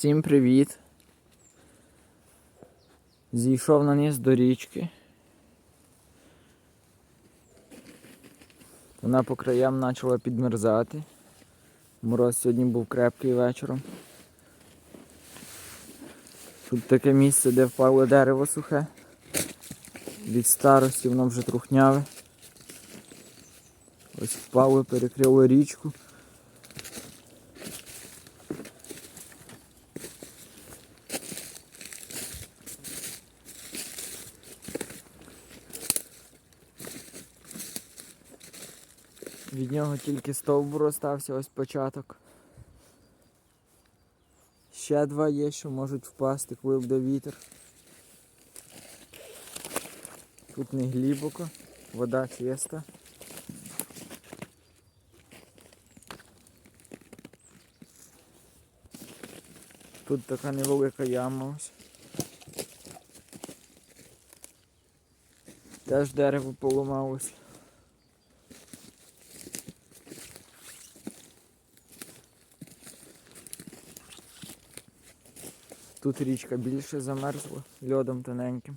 Всім привіт. Зійшов на низ до річки. Вона по краям почала підмерзати. Мороз сьогодні був крепкий вечором. Тут таке місце, де впало дерево сухе. Від старості воно вже трухняве. Ось впало, перекрило річку. Від нього тільки стовбур остався, ось початок. Ще два є, що можуть впасти, коли буде вітер. Тут не глибоко, вода чиста. Тут така невелика яма ось. Теж дерево поламалось. Тут річка більше замерзла льодом тоненьким.